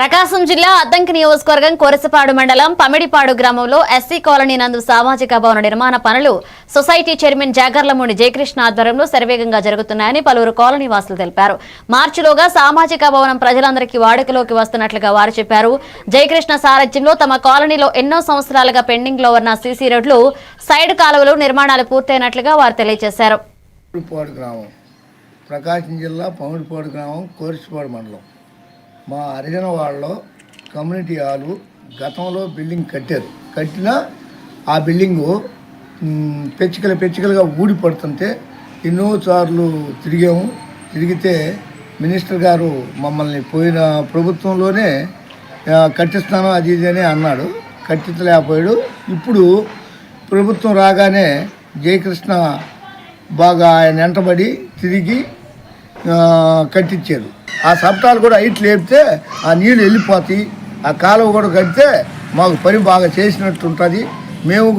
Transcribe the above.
ప్రకాశం జిల్లా అద్దంకి నియోజకవర్గం కోరసపాడు మండలం పమిడిపాడు గ్రామంలో ఎస్సీ కాలనీ నందు సామాజిక భవన నిర్మాణ పనులు సొసైటీ చైర్మన్ జాగర్లమూడి జయకృష్ణ ఆధ్వర్యంలో శరవేగంగా జరుగుతున్నాయని పలువురు కాలనీ వాసులు తెలిపారు. మార్చిలోగా సామాజిక భవనం ప్రజలందరికీ వాడుకలోకి వస్తున్నట్లుగా వారు చెప్పారు. జయకృష్ణ సారథ్యంలో తమ కాలనీలో ఎన్నో సంవత్సరాలుగా పెండింగ్లో ఉన్న సీసీ రోడ్లు సైడ్ కాలువలు నిర్మాణాలు పూర్తయినట్లుగా వారు తెలియజేశారు. ప్రకాశం జిల్లా పమిడిపాడు గ్రామం కోరిసిపాడు మండలం. మా హరిజన వాళ్ళలో కమ్యూనిటీ హాలు గతంలో బిల్డింగ్ కట్టారు. కట్టినా ఆ బిల్డింగు పెచ్చికలు పెచ్చికలుగా ఊడిపడుతుంటే ఎన్నో సార్లు తిరిగాము. తిరిగితే మినిస్టర్ గారు మమ్మల్ని పోయిన ప్రభుత్వంలోనే కట్టిస్తాను అది ఇది అని అన్నాడు. కట్టించలేకపోయాడు. ఇప్పుడు ప్రభుత్వం రాగానే జయకృష్ణ బాగా ఆయన వెంటబడి తిరిగి కట్టించారు. ఆ సప్తాలు కూడా హైట్ లేపితే ఆ నీళ్ళు వెళ్ళిపోతాయి. ఆ కాలువ కూడా కడితే మాకు పని బాగా చేసినట్టు ఉంటుంది మేము కూడా